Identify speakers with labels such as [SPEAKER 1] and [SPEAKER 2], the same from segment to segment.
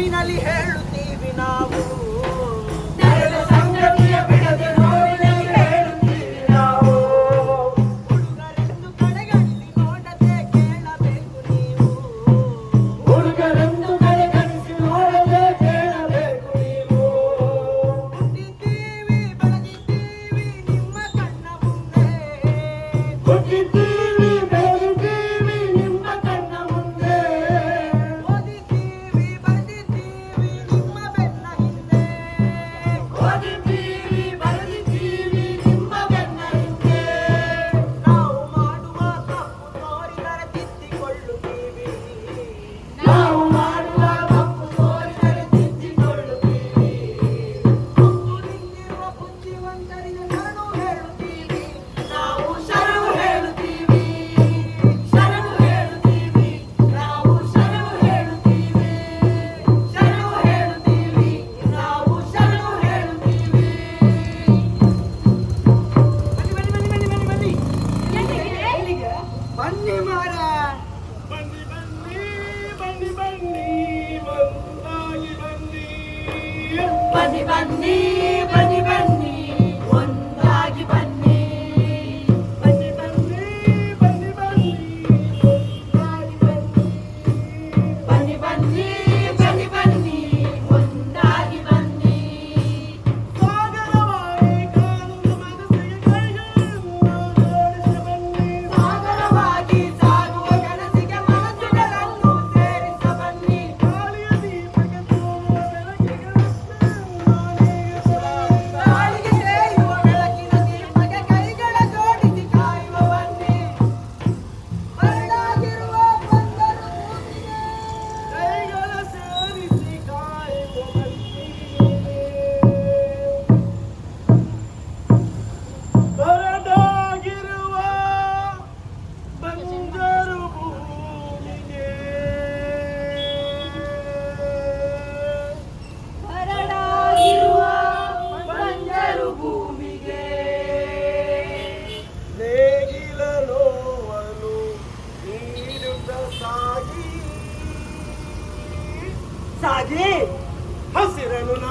[SPEAKER 1] ನೋವಿನಲ್ಲಿ ಹೇಳುತ್ತೀವಿ ನಾವು.
[SPEAKER 2] Thank you.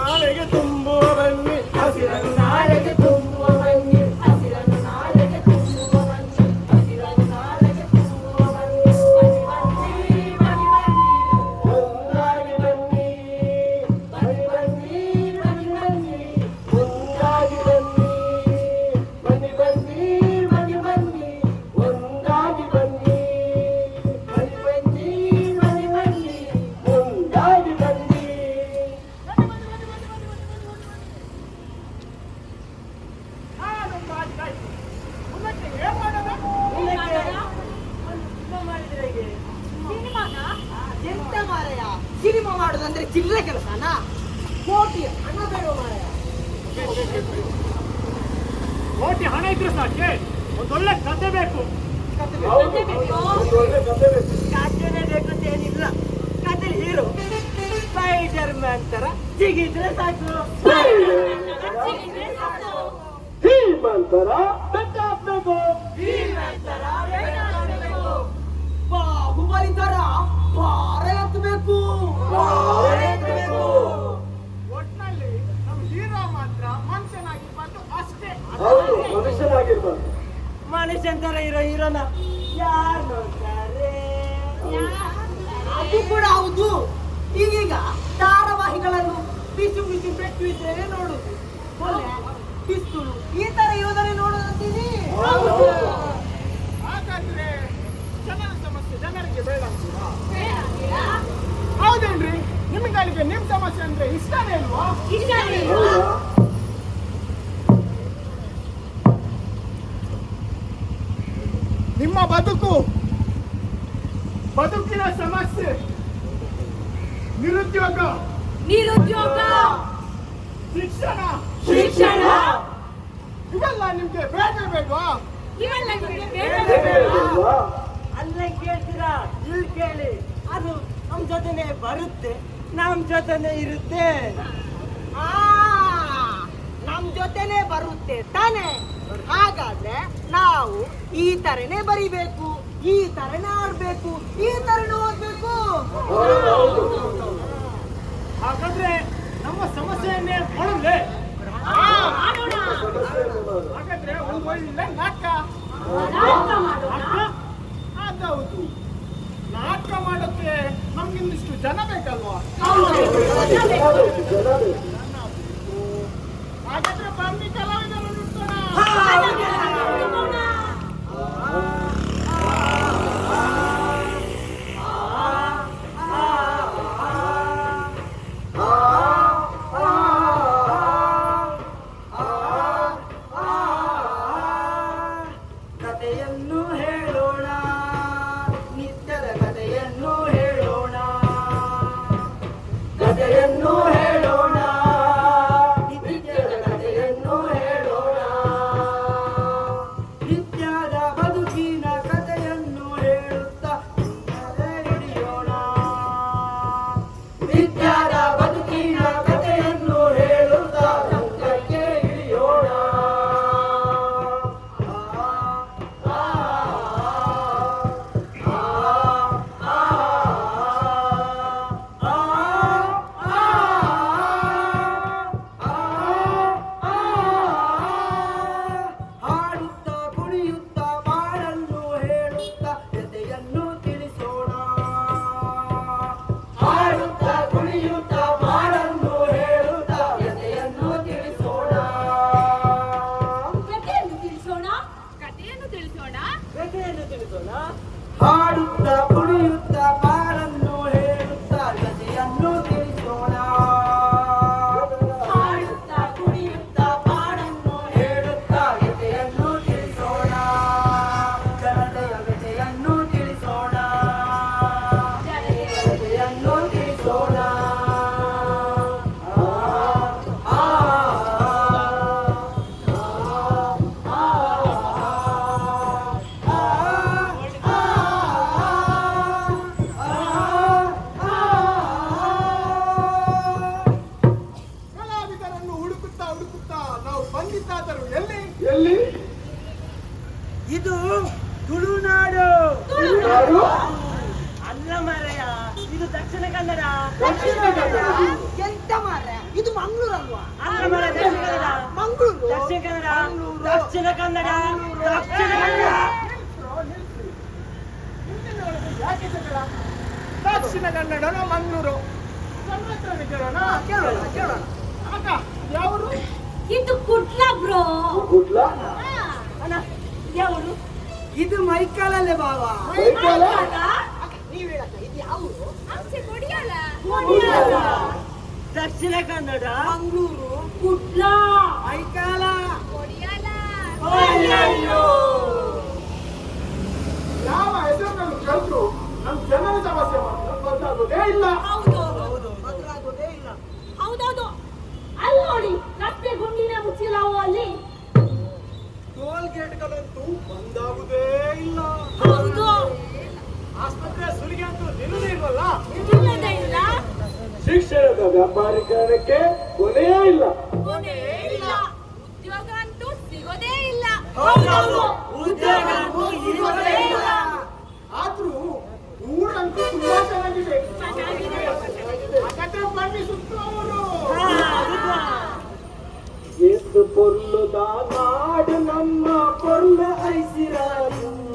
[SPEAKER 2] நாளைக்கு தும்போவன் அசிரங்க ಕತೆ ಬೇಕು
[SPEAKER 1] ಕತೆ ಬೇಕು ಅಂತ ಏನಿಲ್ಲ ಕತೆ ಹೀರೋ ಸ್ಪೈಡರ್ ಮ್ಯಾನ್ ತರ ಜಿಗಿದ್ರೆ ಸಾಕು
[SPEAKER 2] ಹೀಮಂತರ ಬೇಕಾಗ್ಬೇಕು
[SPEAKER 1] ಬಾಹುಬಲಿ ತರ ಬಾರೆ ಎತ್ತಬೇಕು ಒಟ್ಟಿನಲ್ಲಿ ಎತ್ತಬೇಕು
[SPEAKER 2] ಒಟ್ನಲ್ಲಿ ನಮ್ಮ ಹೀರೋ ಮಾತ್ರ ಮನುಷ್ಯನಾಗಿರ್ಬಾರ್ದು ಅಷ್ಟೇ.
[SPEAKER 3] ಹೌದು ಮನುಷ್ಯನಾಗಿರ್ಬಾರ್ದು.
[SPEAKER 1] ಮನುಷ್ಯನ್ ಅಂತಾರ ಇರೋ ಹೀರೋನ. ಯಾರು ನೋಡ್ತಾರೆ ಅದು ಕೂಡ ಹೌದು. ಈಗೀಗ ಧಾರಾವಾಹಿಗಳನ್ನು ಬಿಸಿ ಬಿಸಿ ಪೆಟ್ಟು ಇದ್ದೇನೆ ನೋಡುದು. ಪಿಸ್ತೂಲು ಈ ತರ ಇರೋದನ್ನೇ ನೋಡೋದಂತೀನಿ
[SPEAKER 2] ಹಾಗಾದ್ರೆ ಜನರ ಸಮಸ್ಯೆ ಜನರಿಗೆ ಬೇಡ ಹೌದೇನ್ರಿ? ನಿಮ್ಗಳಿಗೆ ನಿಮ್ ಸಮಸ್ಯೆ ಅಂದ್ರೆ ಇಷ್ಟನೇ ಇಲ್ವಾ ನಿಮ್ಮ ಬದುಕು ಬದುಕಿನ ಸಮಸ್ಯೆ ನಿರುದ್ಯೋಗ
[SPEAKER 4] ನಿರುದ್ಯೋಗ
[SPEAKER 2] ಶಿಕ್ಷಣ
[SPEAKER 4] ಶಿಕ್ಷಣ
[SPEAKER 2] ಇವೆಲ್ಲ ನಿಮ್ಗೆ ಬೇಡ ಬೇಡವಾ
[SPEAKER 4] ಇವೆಲ್ಲ ನಿಮಗೆ ಬೇಡ
[SPEAKER 3] ಬೇಡವಾ?
[SPEAKER 1] ಅಲ್ಲೇ ಕೇಳ್ತೀರಾ? ಇಲ್ಲಿ ಕೇಳಿ. ಅದು ನಮ್ ಜೊತೆನೆ ಬರುತ್ತೆ ನಮ್ ಜೊತೆನೆ ಇರುತ್ತೆ. ಆ ನಮ್ ಜೊತೆನೆ ಬರುತ್ತೆ ತಾನೇ? ಹಾಗಾದ್ರೆ ನಾವು ಈ ತರನೇ ಬರಿಬೇಕು ಈ ತರನೇ ಆಡ್ಬೇಕು ಈ ತರನೇ ಓದ್ಬೇಕು.
[SPEAKER 5] ಹಾಗಾದ್ರೆ ನಮ್ಮ
[SPEAKER 6] ಸಮಸ್ಯೆಯನ್ನೇ ಮಾಡೋಣ.
[SPEAKER 1] ದಕ್ಷಿಣ
[SPEAKER 5] ಕನ್ನಡನೋ ಮಂಗಳೂರು. ಕೇಳೋಣ
[SPEAKER 1] ಕೇಳೋಣ ಕೇಳೋಣ.
[SPEAKER 5] ಅಕ್ಕ
[SPEAKER 6] ಇದು ಕುಟ್ಲ ಬ್ರೋ.
[SPEAKER 4] ಕುಟ್ಲ
[SPEAKER 6] ಅಣ್ಣ
[SPEAKER 1] ಇದು ಮೈಕಾಲಲ್ಲೇ ಬಾಬಾ
[SPEAKER 4] ಮೈಕಾಲ?
[SPEAKER 6] ಕೊಡಿಯಲ್ಲ
[SPEAKER 2] ದಕ್ಷಿಣ ಕನ್ನಡ
[SPEAKER 1] ಮಂಗಳೂರು.
[SPEAKER 6] ಕುಟ್ಲ
[SPEAKER 1] ಮೈಕಾಲ.
[SPEAKER 6] ಕೊಡಿಯಲ್ಲ
[SPEAKER 5] ಯಾವ ಹೆಸರು ಕಲ್ತು ನಮ್ಮ ಜನರ ಸಮಸ್ಯೆ ಮಾಡ್ತಾರೆ. ಗೊತ್ತಾಗೋದೇ ಇಲ್ಲ.
[SPEAKER 6] ಹೌದೌದು. ಅಲ್ಲಿ ನೋಡಿ ರಸ್ತೆ ಗುಂಡಿನ ಮುಚ್ಚಿಲಾವು ಅಲ್ಲಿ?
[SPEAKER 5] ಟೋಲ್ ಗೇಟ್ಗಳಂತೂ ಬಂದಾಗುದೇ ಇಲ್ಲ.
[SPEAKER 6] ಹೌದು.
[SPEAKER 5] ಆಸ್ಪತ್ರೆ ಸುಲಿಗೆ ಅಂತೂ ನಿಲ್ಲದೇ ಇಲ್ವಲ್ಲ?
[SPEAKER 6] ನಿಲ್ಲದೇ ಇಲ್ಲ.
[SPEAKER 4] ಶಿಕ್ಷಣದ ವ್ಯಾಪಾರೀಕರಣಕ್ಕೆ ಕೊನೆಯ ಇಲ್ಲ.
[SPEAKER 6] ಕೊನೆಯೇ ಇಲ್ಲ. ಉದ್ಯೋಗ ಅಂತೂ ಸಿಗೋದೇ ಇಲ್ಲ.
[SPEAKER 2] ಹೌದೌದು.
[SPEAKER 4] பொருளுதான் நாடு நம்ம பொருள்
[SPEAKER 5] ஐசிராயும்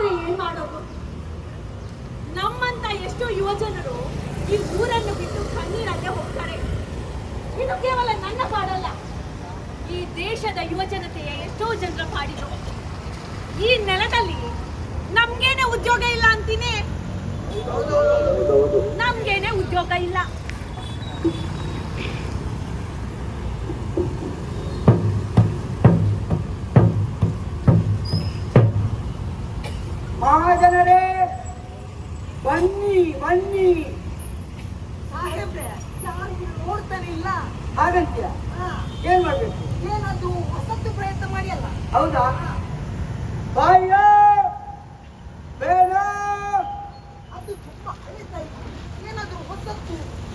[SPEAKER 4] ಬಿಟ್ರೆ ಏನ್ ಮಾಡೋದು? ನಮ್ಮಂತ ಎಷ್ಟೋ ಯುವಜನರು ಈ ಊರನ್ನು ಬಿಟ್ಟು ಕಣ್ಣೀರಲ್ಲೇ ಹೋಗ್ತಾರೆ. ಇದು ಕೇವಲ ನನ್ನ ಪಾಡಲ್ಲ, ಈ ದೇಶದ ಯುವಜನತೆಯ ಎಷ್ಟೋ ಜನರ ಪಾಡಿದ್ರು ಈ ನೆಲದಲ್ಲಿ ನಮ್ಗೇನೆ ಉದ್ಯೋಗ ಇಲ್ಲ ಅಂತೀನಿ? ನಮ್ಗೇನೆ ಉದ್ಯೋಗ ಇಲ್ಲ.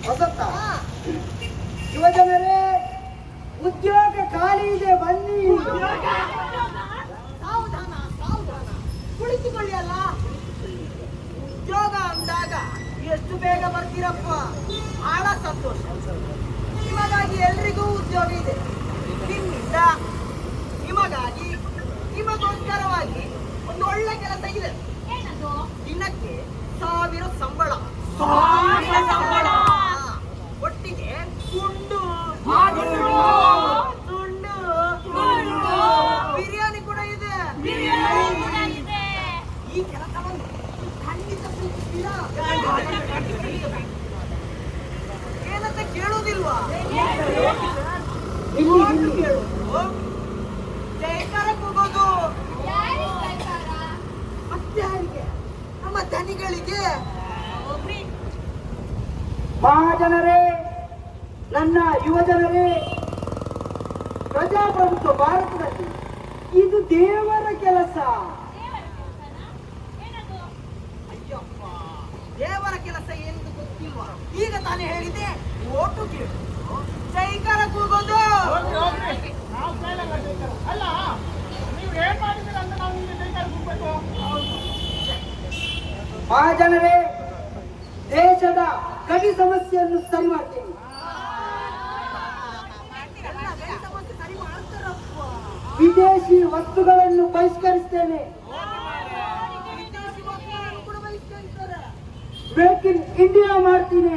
[SPEAKER 1] ಹೊಸತ್ತ?
[SPEAKER 6] ಯುವಜನರೇ, ಉದ್ಯೋಗ ಖಾಲಿ ಇದೆ, ಬನ್ನಿ.
[SPEAKER 1] ಕುಳಿತುಕೊಳ್ಳಿ ಅಲ್ಲ ಉದ್ಯೋಗ ಅಂದಾಗ ಎಷ್ಟು ಬೇಗ ಬರ್ತೀರಪ್ಪ? ಬಹಳ ಸಂತೋಷ. ನಿಮಗಾಗಿ ಎಲ್ರಿಗೂ ಉದ್ಯೋಗ ಇದೆ. ನಿಮ್ಮಿಂದ ನಿಮಗಾಗಿ, ನಿಮಗೋಸ್ಕರವಾಗಿ ಒಂದು ಒಳ್ಳೆ ಕೆಲಸ ಇದೆ. ದಿನಕ್ಕೆ ಸಾವಿರ ಸಂಬಳ.
[SPEAKER 4] ಸಾವಿರ ಸಂಬಳ.
[SPEAKER 1] ಕೇಳುವುದಿಲ್ವಾ ಕೇಳು ಜಯಕಾರ ಹೋಗೋದು? ಮತ್ತೆ ನಮ್ಮ ದನಿಗಳಿಗೆ
[SPEAKER 6] ಮಹಾಜನರೇ ನನ್ನ ಯುವಜನರೇ ಪ್ರಜಾಪ್ರಭುತ್ವ ಭಾರತದಲ್ಲಿ ಇದು ದೇವರ ಕೆಲಸ.
[SPEAKER 1] ಅಯ್ಯಪ್ಪ ದೇವರ ಕೆಲಸ ಎಂದು ಗೊತ್ತಿಲ್ವಾ? ಈಗ ತಾನೇ ಹೇಳಿದೆ ಓಟು ಕೇಳಿದ್ರು ಜೈಕಾರ ಕೂಗೋದು.
[SPEAKER 7] ಅಲ್ಲ ನೀವು ಏನ್ ಮಾಡಿದ್ರೆ ಅಂತ ನಾವು ಜೈಕಾರ ಕೂಗ್ಬೇಕು?
[SPEAKER 6] ಆ ಜನರೇ ದೇಶದ ಗಡಿ ಸಮಸ್ಯೆಯನ್ನು ಸರಿ ಮಾಡ್ತೀನಿ. ವಿದೇಶಿ ವಸ್ತುಗಳನ್ನು ಬಹಿಷ್ಕರಿಸ್ತೇನೆ. ಮೇಕ್ ಇನ್ ಇಂಡಿಯಾ ಮಾಡ್ತೀನಿ.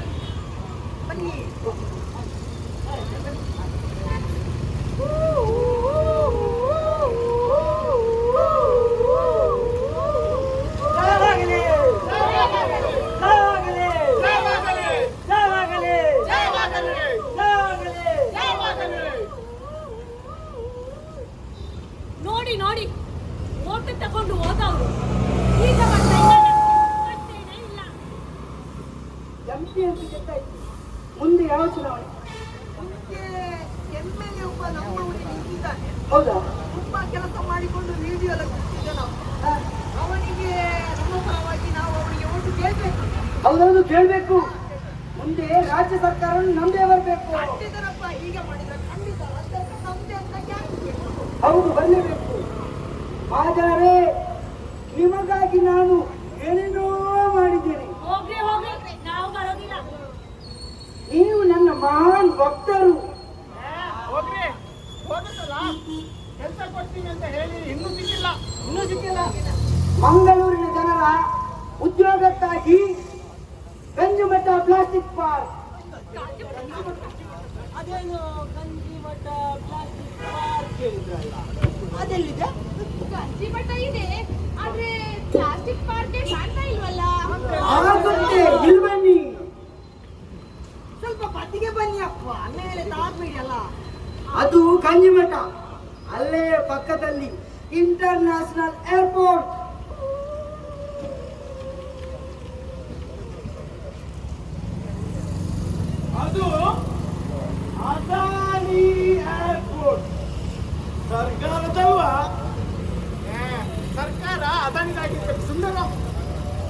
[SPEAKER 7] ಇನ್ನೂ ಸಿಕ್ಕಿಲ್ಲ
[SPEAKER 6] ಇನ್ನೂ ಸಿಕ್ಕಿಲ್ಲ. ಮಂಗಳೂರಿನ ಜನರ ಉದ್ಯೋಗಕ್ಕಾಗಿ ಗಂಜು ಮಠ ಪ್ಲಾಸ್ಟಿಕ್ ಪಾರ್ಕ್.
[SPEAKER 1] ಅದೇನು ಪ್ಲಾಸ್ಟಿಕ್ ಪಾರ್ಕ್ ಹೇಳಿದ್ರಲ್ಲ? ಅದೆಲ್ಲಿದೆ?
[SPEAKER 8] ಇದೆ ಪ್ಲಾಸ್ಟಿಕ್ ಕಾಣ್ತಾ
[SPEAKER 1] ಸ್ವಲ್ಪ ಬದಿಗೆ ಬನ್ನಿ ಅಪ್ಪ ಮೇಲೆ ತಾಗ್ಬೇಡಿ ಅಲ್ಲ.
[SPEAKER 6] ಅದು ಗಂಜಿ ಮಠ ಅಲ್ಲೇ ಪಕ್ಕದಲ್ಲಿ ಇಂಟರ್ನ್ಯಾಷನಲ್ ಏರ್ಪೋರ್ಟ್
[SPEAKER 5] ಅದು ಅದಾನಿ ಏರ್ಪೋರ್ಟ್ ಸರ್ಕಾರದವ ಏ, ಸರ್ಕಾರ ಅದಾನಿದಾಗಿರ್ಬೇಕು ಸುಂದರ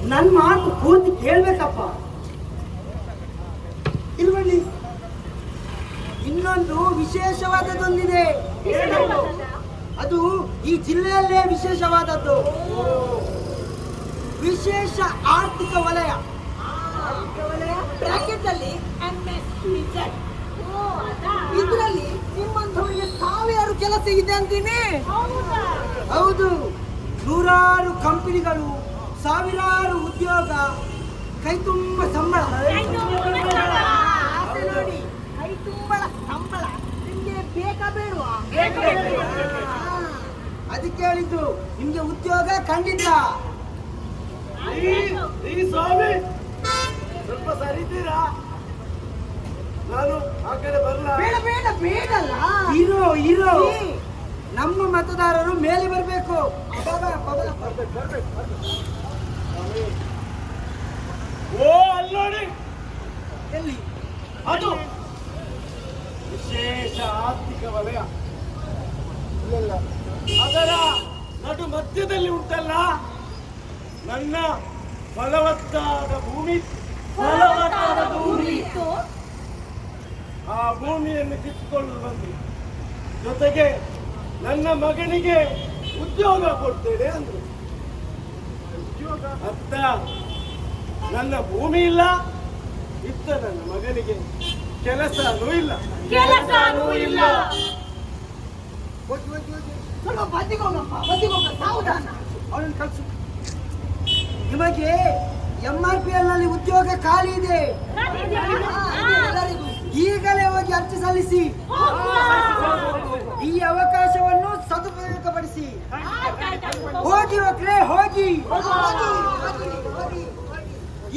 [SPEAKER 6] ನನ್ನ ಮಾತು ಪೂರ್ತಿ ಕೇಳ್ಬೇಕಪ್ಪ. ಇಲ್ವಳ್ಳಿ ಬನ್ನಿ ಇನ್ನೊಂದು ವಿಶೇಷವಾದದೊಂದಿದೆ ಅದು ಈ ಜಿಲ್ಲೆಯಲ್ಲೇ ವಿಶೇಷವಾದದ್ದು. ವಿಶೇಷ ಆರ್ಥಿಕ ವಲಯ.
[SPEAKER 1] ಬ್ರಾಕೆಟ್ ಅಲ್ಲಿ ಇದರಲ್ಲಿ ನಿಮ್ಮಂಥವರಿಗೆ ಸಾವಿರಾರು ಕೆಲಸ ಇದೆ ಅಂತೀನಿ
[SPEAKER 8] ಹೌದಾ.
[SPEAKER 6] ಹೌದು ನೂರಾರು ಕಂಪನಿಗಳು ಸಾವಿರಾರು ಉದ್ಯೋಗ ಕೈ ತುಂಬ ಸಂಬಳ
[SPEAKER 1] ಆಸೆ ನೋಡಿ ಕೈ ತುಂಬಳ ಸಂಬಳ ನಿಮ್ಗೆ ಬೇಕಾ ಬೇಡವಾ.
[SPEAKER 6] ಅದಕ್ಕೆ ಹೇಳಿದ್ದು ನಿಮ್ಗೆ ಉದ್ಯೋಗ ಖಂಡಿತ.
[SPEAKER 5] ಈ- ಈ ಸ್ವಾಮಿ. ಸ್ವಲ್ಪ ಸರಿತೀರಾ? ನಾನು ಆ ಕಡೆ ಬರಲ್ಲ.
[SPEAKER 1] ಬೇಡ ಬೇಡ ಬೇಡಲ್ಲ.
[SPEAKER 6] ಇರೋ ಇರೋ. ನಮ್ಮ ಮತದಾರರು ಮೇಲೆ ಬರಬೇಕು.
[SPEAKER 5] ಓ ಅಲ್ಲಿ ನೋಡಿ
[SPEAKER 6] ಎಲ್ಲಿ?
[SPEAKER 5] ಅದು. ವಿಶೇಷ ಆರ್ಥಿಕ ವಲಯ. ಇಲ್ಲ ಅದರ ನಡು ಮಧ್ಯದಲ್ಲಿ ಉಂಟಲ್ಲ? ನನ್ನ ಫಲವತ್ತಾದ ಭೂಮಿ. ಫಲವತ್ತಾದ ಭೂಮಿ.
[SPEAKER 8] ಇತ್ತು.
[SPEAKER 5] ಆ ಭೂಮಿಯನ್ನು ಕಿತ್ತುಕೊಂಡು ಬಂದು. ಜೊತೆಗೆ ನನ್ನ ಮಗನಿಗೆ ಉದ್ಯೋಗ ಕೊಡ್ತೇನೆ ಅಂದ್ರು ಉದ್ಯೋಗ ಅತ್ತ ನನ್ನ ಭೂಮಿ ಇಲ್ಲ ಇತ್ತ ನನ್ನ ಮಗನಿಗೆ ಕೆಲಸನೂ ಇಲ್ಲ.
[SPEAKER 8] ಕೆಲಸನೂ ಇಲ್ಲ.
[SPEAKER 1] ಸ್ವಲ್ಪ ಬದಿಗೆ ಹೋಗಪ್ಪ ಬದಿಗೆ ಹೋಗ ಸಾವಧಾನ.
[SPEAKER 6] ಅವಳನ್ನು ಕಳ್ಸು. ನಿಮಗೆ ಎಂ ಆರ್ ಪಿ ಎಲ್ನಲ್ಲಿ ಉದ್ಯೋಗ ಖಾಲಿ ಇದೆ. ಈಗಲೇ ಹೋಗಿ ಅರ್ಜಿ ಸಲ್ಲಿಸಿ. ಈ ಅವಕಾಶವನ್ನು ಸದುಪಯೋಗಪಡಿಸಿ. ಹೋಗಿ ಮಕ್ಕಳೇ ಹೋಗಿ.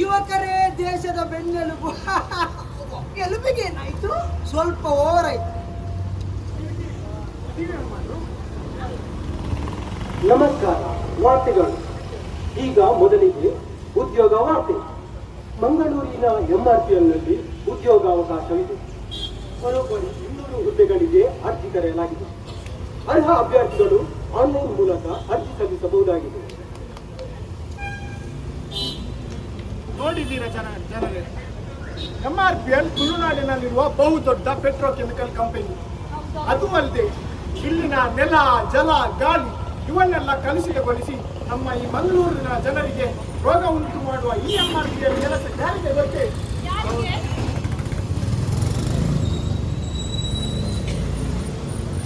[SPEAKER 6] ಯುವಕರೇ ದೇಶದ ಬೆನ್ನೆಲುಬು.
[SPEAKER 1] ಎಲುಬಿಗೆ ಏನಾಯ್ತು?
[SPEAKER 6] ಸ್ವಲ್ಪ ಓವರ್ ಆಯ್ತು.
[SPEAKER 2] ನಮಸ್ಕಾರ ವಾರ್ತೆಗಳು. ಈಗ ಮೊದಲಿಗೆ ಉದ್ಯೋಗ ವಾರ್ತೆ. ಮಂಗಳೂರಿನ ಎಂಆರ್ಪಿಎಲ್ನಲ್ಲಿ ಉದ್ಯೋಗಾವಕಾಶವಿದೆ. ಬರೋಬ್ಬರಿ ಇನ್ನೂರು ಹುದ್ದೆಗಳಿಗೆ ಅರ್ಜಿ ಕರೆಯಲಾಗಿದೆ. ಅರ್ಹ ಅಭ್ಯರ್ಥಿಗಳು ಆನ್ಲೈನ್ ಮೂಲಕ ಅರ್ಜಿ ಸಲ್ಲಿಸಬಹುದಾಗಿದೆ.
[SPEAKER 5] ನೋಡಿದ್ದೀರಾ ಜನ ಜನರೇ? ಎಂ ಆರ್ ಪಿ ಎಲ್ ತುಳುನಾಡಿನಲ್ಲಿರುವ ಬಹುದೊಡ್ಡ ಪೆಟ್ರೋಕೆಮಿಕಲ್ ಕಂಪನಿ. ಅದು ಅಲ್ಲದೆ, ಇಲ್ಲಿನ ನೆಲ, ಜಲ, ಗಾಳಿ ಇವನ್ನೆಲ್ಲ ಕಲುಷಿತಗೊಳಿಸಿ ನಮ್ಮ ಈ ಮಂಗಳೂರಿನ ಜನರಿಗೆ ರೋಗ ಉಂಟು ಮಾಡುವ ಈ ಎಂ ಆರ್ ಪಿ ಎಲ್ ಕೆಲಸ ಯಾರಿಗೆ ಗೊತ್ತೇ?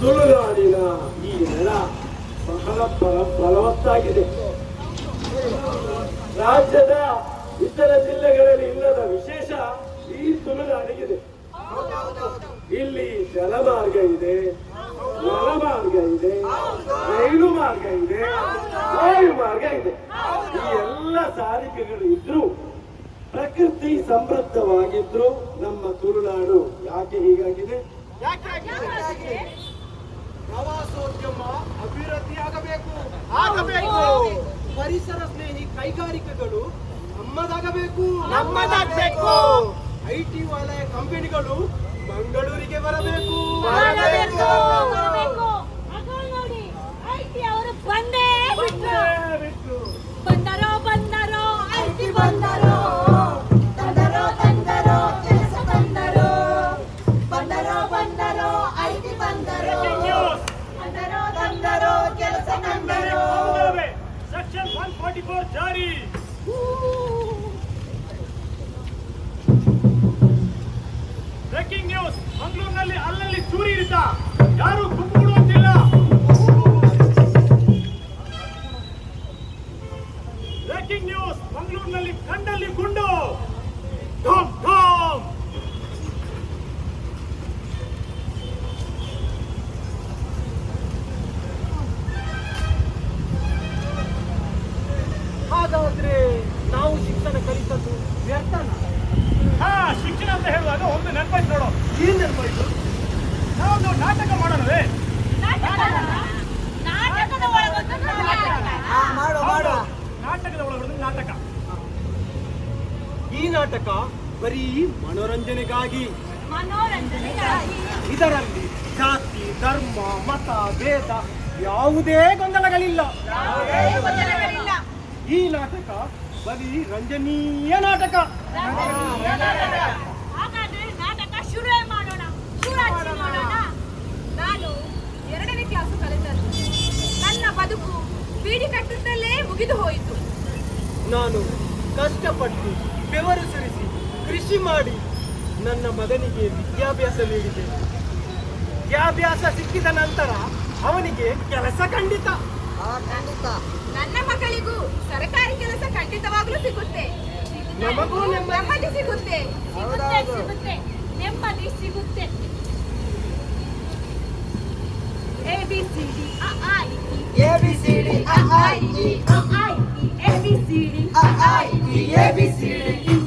[SPEAKER 2] ತುಳುನಾಡಿನ ಈ ನೆಲ ಬಹಳ ಫಲ ಫಲವತ್ತಾಗಿದೆ ರಾಜ್ಯದ ಇತರ ಜಿಲ್ಲೆಗಳಲ್ಲಿ ಇಲ್ಲದ ವಿಶೇಷ ತುಳುನಾಡಿಗಿದೆ ಇಲ್ಲಿ ಜಲಮಾರ್ಗ ಇದೆ ಜಲಮಾರ್ಗ ಇದೆ ರೈಲು ಮಾರ್ಗ ಇದೆ ವಾಯು ಮಾರ್ಗ ಇದೆ. ಈ ಎಲ್ಲ ಸಾರಿಗೆಗಳು ಇದ್ರು ಪ್ರಕೃತಿ ಸಮೃದ್ಧವಾಗಿದ್ರು ನಮ್ಮ ತುಳುನಾಡು ಯಾಕೆ ಹೀಗಾಗಿದೆ?
[SPEAKER 8] ಯಾಕೆ
[SPEAKER 5] ಪ್ರವಾಸೋದ್ಯಮ ಅಭಿವೃದ್ಧಿ ಆಗಬೇಕು ಆಗಬೇಕು.
[SPEAKER 2] ಪರಿಸರ ಸ್ನೇಹಿ ಕೈಗಾರಿಕೆಗಳು ನಮ್ಮದಾಗಬೇಕು.
[SPEAKER 5] ನಮ್ಮದಾಗ್ಬೇಕು.
[SPEAKER 2] ಐ ಟಿ ವಲಯ ಕಂಪನಿಗಳು ಮಂಗಳೂರಿಗೆ ಬರಬೇಕು.
[SPEAKER 5] ಇರಿತ ಯಾರು ಗುಂಪುಗುಡುವಂತಿಲ್ಲ ಬ್ರೇಕಿಂಗ್ ನ್ಯೂಸ್ ಮಂಗಳೂರಿನಲ್ಲಿ ಕಂಡಲ್ಲಿ ಗುಂಡು ಢೋಮ್ ಢೋಮ್ ಅಂತ ಹೇಳುವಾಗ ಒಂದು ನೆನಪಾಯ್ತು ನೋಡು
[SPEAKER 1] ಏನ್ ನೆನಪಾಯ್ತು
[SPEAKER 5] ನಾವೊಂದು ನಾಟಕ ಮಾಡೋಣವೇ
[SPEAKER 4] ನಾಟಕದ ಒಳಗೊಂದು ನಾಟಕ
[SPEAKER 6] ಹಾ ಮಾಡು ಮಾಡು
[SPEAKER 5] ನಾಟಕದ ಒಳಗಡೆ ನಾಟಕ
[SPEAKER 1] ಈ ನಾಟಕ ಬರೀ ಮನೋರಂಜನೆಗಾಗಿ
[SPEAKER 4] ಮನೋರಂಜನೆಗಾಗಿ
[SPEAKER 1] ಇದರಲ್ಲಿ ಜಾತಿ ಧರ್ಮ ಮತ ಭೇದ ಯಾವುದೇ ಗೊಂದಲಗಳಿಲ್ಲ
[SPEAKER 4] ಯಾವುದೇ ಗೊಂದಲಗಳಿಲ್ಲ.
[SPEAKER 1] ಈ ನಾಟಕ ಬರೀ ರಂಜನೀಯ ನಾಟಕ
[SPEAKER 4] ಹಾಗಾದ್ರೆ ನಾಟಕ ಶುರುವೇ ಮಾಡೋಣ ಶುರು ಹಚ್ಚಿ ನೋಡೋಣ
[SPEAKER 8] ನಾನು ಎರಡನೇ ಕ್ಲಾಸು ಕಲಿತದ್ದು ನನ್ನ ಬದುಕು ಬೀಡಿ ಕಟ್ಟುತ್ತಲೇ ಮುಗಿದು ಹೋಯಿತು
[SPEAKER 1] ನಾನು ಕಷ್ಟಪಟ್ಟು ಬೆವರು ಸುರಿಸಿ ಕೃಷಿ ಮಾಡಿ ನನ್ನ ಮಗನಿಗೆ ವಿದ್ಯಾಭ್ಯಾಸ ನೀಡಿದೆ. ವಿದ್ಯಾಭ್ಯಾಸ ಸಿಕ್ಕಿದ ನಂತರ ಅವನಿಗೆ ಕೆಲಸ ಖಂಡಿತ.
[SPEAKER 6] ಖಂಡಿತ.
[SPEAKER 8] ನನ್ನ ಮಕ್ಕಳಿಗೂ ಸರ್ಕಾರಿ ಕೆಲಸ ಖಂಡಿತವಾಗ್ಲೂ ಸಿಗುತ್ತೆ.
[SPEAKER 1] ನಮಗೂ ನೆಮ್ಮದಿ.
[SPEAKER 8] ಸಿಗುತ್ತೆ.
[SPEAKER 4] ಸಿಗುತ್ತೆ ಸಿಗುತ್ತೆ. ನೆಮ್ಮದಿ ಸಿಗುತ್ತೆ. ಎ ಬಿ ಸಿ ಡಿ ಅ.
[SPEAKER 6] ಎ ಬಿ ಸಿ ಡಿ ಅ ಆ ಇ ಈ.
[SPEAKER 4] ಅ ಆ
[SPEAKER 6] A
[SPEAKER 1] B C D I E A B C. D E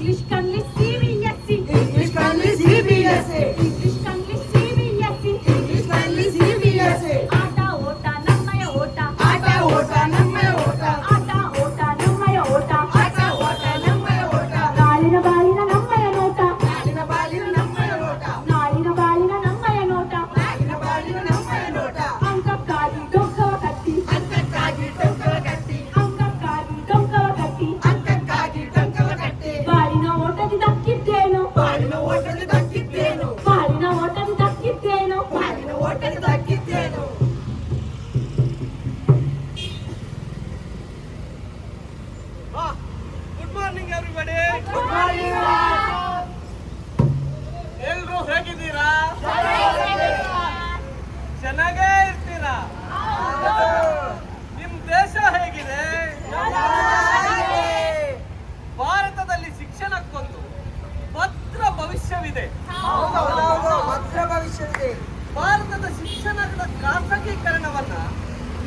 [SPEAKER 1] ಭವಿಷ್ಯವಿದೆ
[SPEAKER 6] ಹೌದೌದು ಭದ್ರ ಭವಿಷ್ಯವಿದೆ
[SPEAKER 1] ಭಾರತದ ಶಿಕ್ಷಣದ ಖಾಸಗೀಕರಣವನ್ನ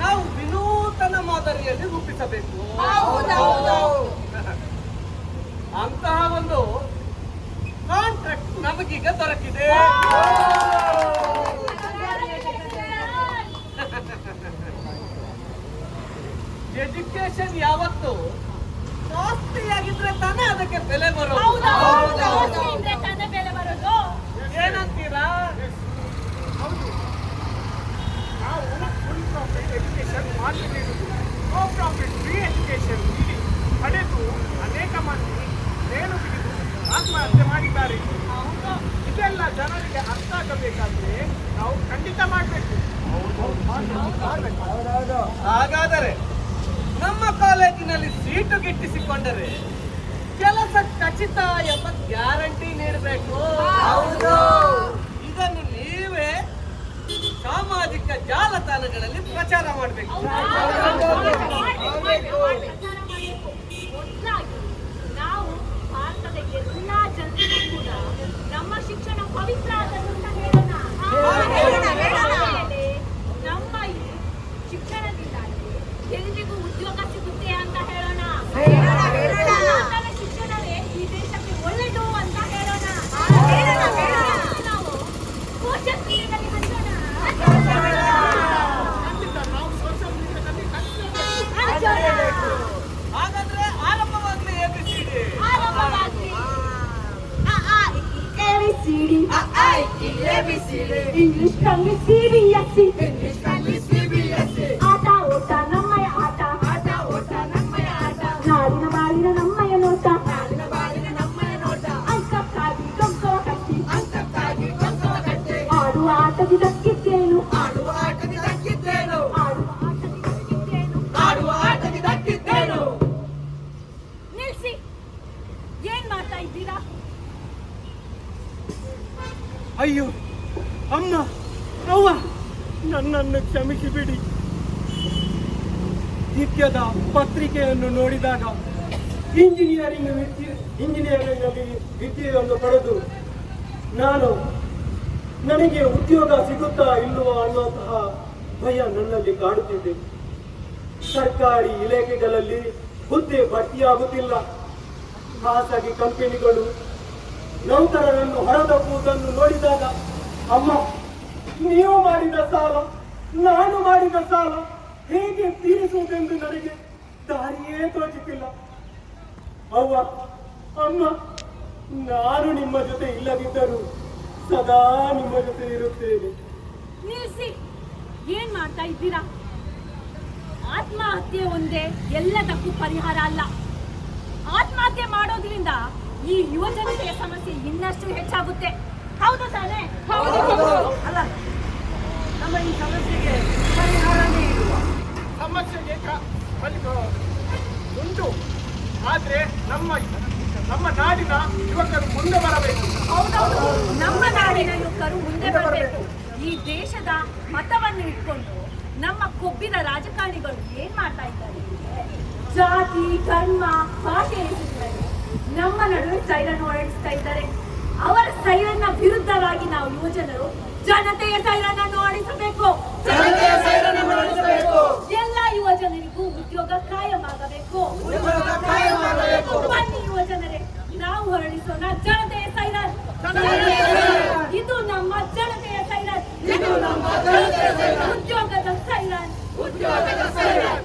[SPEAKER 1] ನಾವು ವಿನೂತನ ಮಾದರಿಯಲ್ಲಿ ರೂಪಿಸಬೇಕು. ಅಂತಹ ಒಂದು ಕಾಂಟ್ರಾಕ್ಟ್ ನಮಗೀಗ ದೊರಕಿದೆ. ಎಜುಕೇಶನ್ ಯಾವತ್ತು ಜಾಸ್ತಿಯಾಗಿದ್ರೆ ತಾನೇ ಅದಕ್ಕೆ ಬೆಲೆ ಬರೋದು. ಏನಂತೀರಾ?
[SPEAKER 5] ಹೌದು. ನಾವು ಫುಲ್ ಪ್ರಾಫಿಟ್ ಎಜುಕೇಶನ್ ಮಾಡಿ ನೀಡುವುದು ನೋ ಪ್ರಾಫಿಟ್ ಫ್ರೀ ಎಜುಕೇಶನ್ ನೀಡಿ ಪಡೆದು ಅನೇಕ ಮಂದಿ ನೇಣು ಬಿಗಿದು ಆತ್ಮಹತ್ಯೆ ಮಾಡಿದ್ದಾರೆ ಇದೆಲ್ಲ ಜನರಿಗೆ ಅರ್ಥ ಆಗಬೇಕಾದ್ರೆ ನಾವು ಖಂಡಿತ ಮಾಡಬೇಕು
[SPEAKER 1] ಹಾಗಾದರೆ ನಮ್ಮ ಕಾಲೇಜಿನಲ್ಲಿ ಸೀಟು ಗಿಟ್ಟಿಸಿಕೊಂಡರೆ ಕೆಲಸ ಖಚಿತ ಎಂಬ ಗ್ಯಾರಂಟಿ ನೀಡಬೇಕು.
[SPEAKER 6] ಹೌದು.
[SPEAKER 1] ಇದನ್ನು ನೀವೇ ಸಾಮಾಜಿಕ ಜಾಲತಾಣಗಳಲ್ಲಿ ಪ್ರಚಾರ ಮಾಡಬೇಕು.
[SPEAKER 4] ನಾವು ಭಾರತದ ಎಲ್ಲಾ ಜನರಿಗೂ ಕೂಡ ನಮ್ಮ ಶಿಕ್ಷಣ ಪವಿತ್ರ ಆದ ಅಂತ ಹೇಳೋಣ. ABC. English
[SPEAKER 1] can we see? English can we see? ಪತ್ರಿಕೆಯನ್ನು ಇಂಜಿನಿಯರಿಂಗ್ ಇಂಜಿನಿಯರಿಂಗ್ ವಿದ್ಯೆಯನ್ನು ಪಡೆದು ನಾನು ನನಗೆ ಉದ್ಯೋಗ ಸಿಗುತ್ತಾ ಇಲ್ಲವಾ ಅನ್ನುವಂತಹ ಭಯ ನನ್ನಲ್ಲಿ ಕಾಡುತ್ತಿದೆ. ಸರ್ಕಾರಿ ಇಲಾಖೆಗಳಲ್ಲಿ ಹುದ್ದೆ ಭರ್ತಿಯಾಗುತ್ತಿಲ್ಲ ಖಾಸಗಿ ಕಂಪನಿಗಳು
[SPEAKER 2] ನೌಕರರನ್ನು ಹೊರದಬ್ಬುವುದನ್ನು ನೋಡಿದಾಗ, ಅಮ್ಮ, ನೀವು ಮಾಡಿದ ಸಾಲ, ನಾನು ಮಾಡಿದ ಸಾಲ ಹೇಗೆ ತೀರಿಸುವುದೆಂದು ನನಗೆ ದಾರಿಯೇ ತೋಚುತ್ತಿಲ್ಲ ಅವ್ವ ಅಮ್ಮ ನಾನು ನಿಮ್ಮ ಜೊತೆ ಇಲ್ಲದಿದ್ದರೂ ಸದಾ ನಿಮ್ಮ ಜೊತೆ ಇರುತ್ತೇನೆ.
[SPEAKER 4] ನಿಲ್ಸಿ ಏನ್ ಮಾಡ್ತಾ ಇದ್ದೀರಾ? ಆತ್ಮಹತ್ಯೆ ಒಂದೇ ಎಲ್ಲದಕ್ಕೂ ಪರಿಹಾರ ಅಲ್ಲ. ಆತ್ಮಹತ್ಯೆ ಮಾಡೋದ್ರಿಂದ ಈ ಯುವಜನತೆಯ ಸಮಸ್ಯೆ ಇನ್ನಷ್ಟು ಹೆಚ್ಚಾಗುತ್ತೆ. ಹೌದು ತಾನೇ?
[SPEAKER 5] ಅಲ್ಲ ನಮ್ಮ ಈ ಸಮಸ್ಯೆಗೆ ಪರಿಹಾರನೇ ಇರುವ
[SPEAKER 2] ಸಮಸ್ಯೆಗೆ ಫಲಿತ ಉಂಟು ಆದ್ರೆ ನಮ್ಮ ನಮ್ಮ ನಾಡಿನ ಯುವಕರು ಮುಂದೆ ಬರಬೇಕು.
[SPEAKER 4] ಹೌದೌದು. ನಮ್ಮ ನಾಡಿನ ಯುವಕರು ಮುಂದೆ ಬರಬೇಕು. ಈ ದೇಶದ ಮತವನ್ನು ಇಟ್ಕೊಂಡು ನಮ್ಮ ಕೊಬ್ಬಿನ ರಾಜಕಾರಣಿಗಳು ಏನ್ ಮಾಡ್ತಾ ಇದ್ದಾರೆ ಜಾತಿ ಧರ್ಮ ಭಾಷೆ ನಮ್ಮ ನಡುವೆ ಸೈರನ್ ಹೊರಡಿಸ್ತಾ ಇದ್ದಾರೆ. ಅವರ ಸೈರನ್ನ ವಿರುದ್ಧವಾಗಿ ನಾವು ಯುವಜನರು ಜನತೆಯ ಸೈರನನ್ನು ಅಳಿಸಬೇಕು ಜನತೆಯ ಸೈರನನ್ನು
[SPEAKER 6] ಆಡಿಸಬೇಕು
[SPEAKER 4] ಎಲ್ಲ ಯುವ ಜನರಿಗೂ ಉದ್ಯೋಗ ಕಾಯಮಾಗಬೇಕು ಉದ್ಯೋಗ ಕಾಯಮಾಗಬೇಕು ಬನ್ನಿ ಯುವ ಜನರೇ ನಾವು ಹೊರಡಿಸೋಣ ಜನತೆಯ ಸೈರನ್. ಇದು ನಮ್ಮ
[SPEAKER 5] ಜನತೆಯ ಸೈರನ್. ಇದು ನಮ್ಮ ಜನತೆಯ ಸೈರನ್. ಉದ್ಯೋಗದ ಸೈರನ್. ಉದ್ಯೋಗದ ಸೈರನ್.